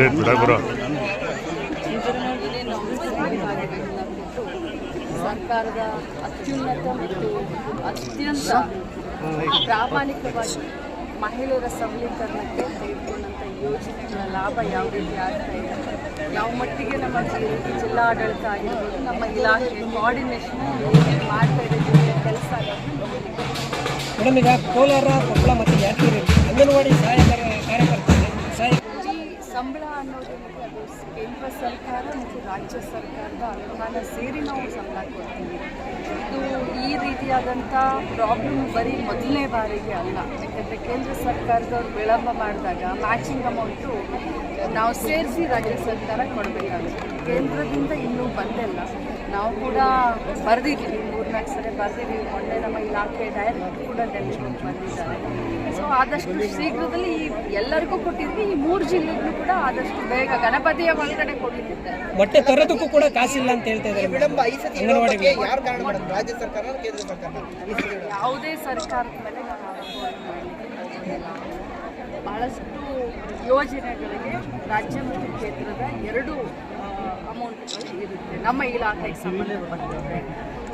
ಅದೇ ಬಿಡಾಗುರ. ಸರ್ಕಾರದ ಅತ್ಯುನ್ನತ ಮತ್ತು ಅತ್ಯಂತ ಪ್ರಾಮಾಣಿಕವಾಗಿ ಮಹಿಳೆಯರ ಸಬಲೀಕರಣಕ್ಕೆ ತೆಗೆದುಕೊಂಡಂಥ ಯೋಜನೆಗಳ ಲಾಭ ಯಾವ ರೀತಿ ಆಗ್ತಾ ಇದೆ? ಯಾವ ಮಟ್ಟಿಗೆ ನಮ್ಮ ಜಿಲ್ಲಾಡಳಿತ ಆಗಿರ್ಬೋದು ನಮ್ಮ ಇಲಾಖೆ ಕೋಆರ್ಡಿನೇಷನ್ ಮಾಡ್ತಾ ಇದೆ ಜೊತೆ ಕೆಲಸ ಮೇಡಮ್ ಈಗ ಕೋಲಾರ ಕೊಪ್ಪಳ ಮತ್ತು ಯಾದಗಿರಿ ಅಂಗನವಾಡಿ ಸಹಾಯಕರ ಸಂಬಳ ಅನ್ನೋದು ಅದು ಕೇಂದ್ರ ಸರ್ಕಾರ ಮತ್ತು ರಾಜ್ಯ ಸರ್ಕಾರದ ಅನುಮಾನ ಸೇರಿ ನಾವು ಸಂಬಳ ಕೊಡ್ತೀವಿ. ಇದು ಈ ರೀತಿಯಾದಂಥ ಪ್ರಾಬ್ಲಮ್ ಬರೀ ಮೊದಲನೇ ಬಾರಿಗೆ ಅಲ್ಲ. ಯಾಕಂದರೆ ಕೇಂದ್ರ ಸರ್ಕಾರದವ್ರು ವಿಳಂಬ ಮಾಡಿದಾಗ ಮ್ಯಾಚಿಂಗ್ ಅಮೌಂಟು ನಾವು ಸೇರಿಸಿ ರಾಜ್ಯ ಸರ್ಕಾರ ಕೊಡಬೇಕಾಗುತ್ತೆ. ಕೇಂದ್ರದಿಂದ ಇನ್ನೂ ಬಂದಿಲ್ಲ. ನಾವು ಕೂಡ ಬರೆದಿದ್ದೀವಿ. ಮೂರ್ನಾಲ್ಕು ಸರಿ ಬರೆದಿದ್ದೀವಿ. ಮೊನ್ನೆ ನಮ್ಮ ಇಲಾಖೆ ಡೈರೆಕ್ಟ್ ಕೂಡ ಡೆಲ್ಲಿಗೆ ಬಂದಿದ್ದಾರೆ. ಸೊ ಆದಷ್ಟು ಶೀಘ್ರದಲ್ಲಿ ಎಲ್ಲರಿಗೂ ಕೊಟ್ಟಿದ್ವಿ. ಈ ಮೂರು ಜಿಲ್ಲೆಗೂ ಕೂಡ ಆದಷ್ಟು ಬೇಗ ಗಣಪತಿಯ ಒಳಗಡೆ ಕೊಟ್ಟಿದ್ದೆ ಮೊಟ್ಟೆ ತರೋದಕ್ಕೂ ಕೂಡ ಕಾಸಿಲ್ಲ ಅಂತ ಹೇಳ್ತಾ ಇದ್ದಾರೆ ವಿಳಂಬ ಈ ಸತಿ ಅಂಗನವಾಡಿಗೆ ಯಾರು ಕಾರಣ ಮೇಡಮ್? ರಾಜ್ಯ ಸರ್ಕಾರ ಕೇಂದ್ರ ಸರ್ಕಾರ. ಯಾವುದೇ ಸರ್ಕಾರದ ಮೇಲೆ ಆರೋಪ ಮಾಡಲಿಕ್ಕೆ ಬಹಳಷ್ಟು ಯೋಜನೆಗಳಿಗೆ ರಾಜ್ಯ ಮತ್ತು ಕೇಂದ್ರದ ಎರಡು ಅಮೌಂಟ್ ಇರುತ್ತೆ. ನಮ್ಮ ಇಲಾಖೆಗೆ ಸಂಬಂಧಪಟ್ಟಂತೆ.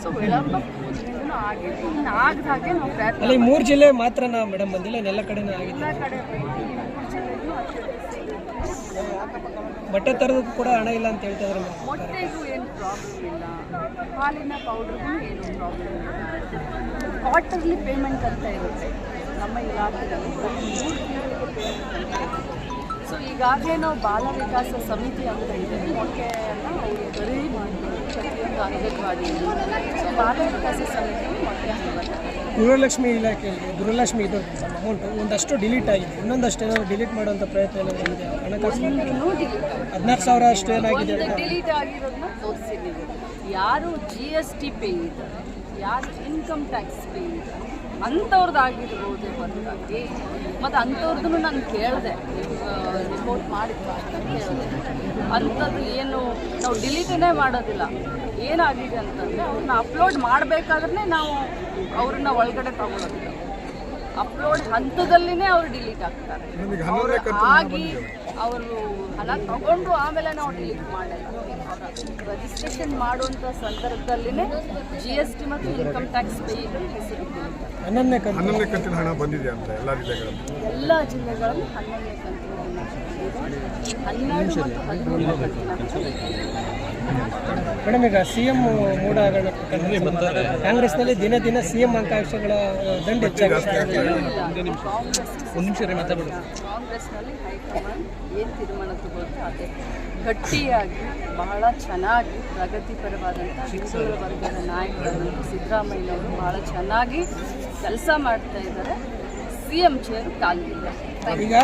ಸೊ ವಿಳಂಬ ಮೊದಲಿಂದನೂ ಆಗಿದೆ. ಇನ್ನು ಆಗದ ಹಾಗೆ ನಾವು ಪ್ರಯತ್ನ ಅಲ್ಲಿ ಮೂರು ಜಿಲ್ಲೆ ಮಾತ್ರನಾ ಮೇಡಮ್ ಬಂದಿಲ್ಲ? ಇನ್ನೆಲ್ಲ ಕಡೆನೂ ಆಗಿದೆ. ಎಲ್ಲ ಕಡೆ ಬಟ್ಟೆ ತರೋದಕ್ಕೂ ಕೂಡ ಹಣ ಇಲ್ಲ ಅಂತ ಹೇಳ್ತಾ ಇದ್ದಾರೆ ಏನು ಪ್ರಾಬ್ಲಮ್ ಇಲ್ಲ. ಹಾಲಿನ ಪೌಡ್ರಿಗೂ ಏನು ಪ್ರಾಬ್ಲಮ್ ಇಲ್ಲ. ಕ್ವಾರ್ಟರ್ಲಿ ಪೇಮೆಂಟ್ ಅಂತ ಇರುತ್ತೆ. ನಮ್ಮ ಇಲಾಖೆಯಲ್ಲಿ ಮೂರು ತಿಂಗಳಿಗೆ ಪೇಮೆಂಟ್ ಈಗಾಗಲೇ ನಾವು ಬಾಲ ವಿಕಾಸ ಸಮಿತಿ ಅಂತ ಇದೆ. ಮೊಟ್ಟೆಯನ್ನು ಅವರು ಖರೀದಿ ಮಾಡ್ತಾರೆ ಪ್ರತಿಯೊಂದು ಅಂಗನವಾಡಿ ಸೊ ಬಾಲ ವಿಕಾಸ ಸಮಿತಿ ಮೊಟ್ಟೆ ಗೃಹಲಕ್ಷ್ಮಿ ಇಲಾಖೆಯಲ್ಲಿ ಗೃಹಲಕ್ಷ್ಮಿ ಇದು. ಅಮೌಂಟ್ ಒಂದಷ್ಟು ಡಿಲೀಟ್ ಆಗಿದೆ. ಇನ್ನೊಂದಷ್ಟು ಏನಾದ್ರು ಡಿಲೀಟ್ ಮಾಡುವಂಥ ಪ್ರಯತ್ನ ಏನಾದರೂ ಇದೆ? ಹಣಕಾಸು ಹದಿನಾರು ಸಾವಿರ ಅಷ್ಟು ಏನಾಗಿದೆ ಡಿಲೀಟ್ ಆಗಿರೋದನ್ನ ತೋರಿಸಿದ್ದೀವಿ. ಯಾರು ಜಿ ಎಸ್ ಟಿ ಪೇ ಇದ್ದಾರೆ ಯಾರು ಇನ್ಕಮ್ ಟ್ಯಾಕ್ಸ್ ಪೇ ಇದ್ದಾರೆ ಅಂಥವ್ರದ್ದು ಆಗಿರ್ಬೋದು ಹೊರತಾಗಿ ಮತ್ತು ಅಂಥವ್ರದ್ದು ನಾನು ಕೇಳಿದೆ. ರಿಪೋರ್ಟ್ ಮಾಡಿದ್ರು ಅಂತ ಕೇಳಿದೆ. ಅಂಥದ್ದು ಏನು ನಾವು ಡಿಲೀಟೇ ಮಾಡೋದಿಲ್ಲ. ಏನಾಗಿದೆ ಅಂತಂದರೆ ಅವ್ರನ್ನ ಅಪ್ಲೋಡ್ ಮಾಡಬೇಕಾದ್ರೆ ನಾವು ಅವ್ರನ್ನ ಒಳಗಡೆ ತಗೊಳ್ಳೋದಿಲ್ಲ ಅಪ್ಲೋಡ್ ಹಂತದಲ್ಲಿನೇ ಅವ್ರು ಡಿಲೀಟ್ ಆಗ್ತಾರೆ. ಆಗಿ ಅವರು ಹಣ ತಗೊಂಡು ಆಮೇಲೆ ನಾವು ಡಿಲೀಟ್ ಮಾಡಲ್ಲ ರಿಜಿಸ್ಟ್ರೇಷನ್ ಮಾಡುವಂತ ಸಂದರ್ಭದಲ್ಲಿನೇ ಜಿ ಎಸ್ ಟಿ ಮತ್ತು ಇನ್ಕಮ್ ಟ್ಯಾಕ್ಸ್ ಪೇ ಹೆಸರು. ಹನ್ನೊಂದನೇ ಕಂತು ಹನ್ನೊಂದನೇ ಕಂತಿನ ಹಣ ಬಂದಿದೆ ಅಂತ ಎಲ್ಲ ಜಿಲ್ಲೆಗಳಲ್ಲಿ ಎಲ್ಲ ಜಿಲ್ಲೆಗಳಲ್ಲಿ ಹನ್ನೊಂದನೇ ಕಂತಿನ. ಹನ್ನೆರಡು ಮತ್ತು ಹದಿಮೂರನೇ ಕಂತಿನ ಮೇಡಮ್ ಈಗ ಸಿ ಎಂ ಮೂಡ ಕಾಂಗ್ರೆಸ್ನಲ್ಲಿ ಕಾಂಗ್ರೆಸ್ನಲ್ಲಿ ದಿನ ದಿನ ಸಿ ಎಂ ಅಂಕಾಂಶಗಳ ದಂಡ ಹೆಚ್ಚಾಗಿದೆ ಒಂದು ನಿಮಿಷ. ಕಾಂಗ್ರೆಸ್ನಲ್ಲಿ ಹೈಕಮಾಂಡ್ ಏನು ತೀರ್ಮಾನ ತಗೊಳುತ್ತೆ ಅದೇ. ಗಟ್ಟಿಯಾಗಿ ಬಹಳ ಚೆನ್ನಾಗಿ ಪ್ರಗತಿಪರವಾದಂಥ ಶಿಕ್ಷಣ ವರ್ಗದ ನಾಯಕರು ಸಿದ್ದರಾಮಯ್ಯನವರು ಬಹಳ ಚೆನ್ನಾಗಿ ಕೆಲಸ ಮಾಡ್ತಾ ಇದ್ದಾರೆ. ಸಿ ಎಂ ಚೇರ್ ಕಾಲಿದೆ ಈಗ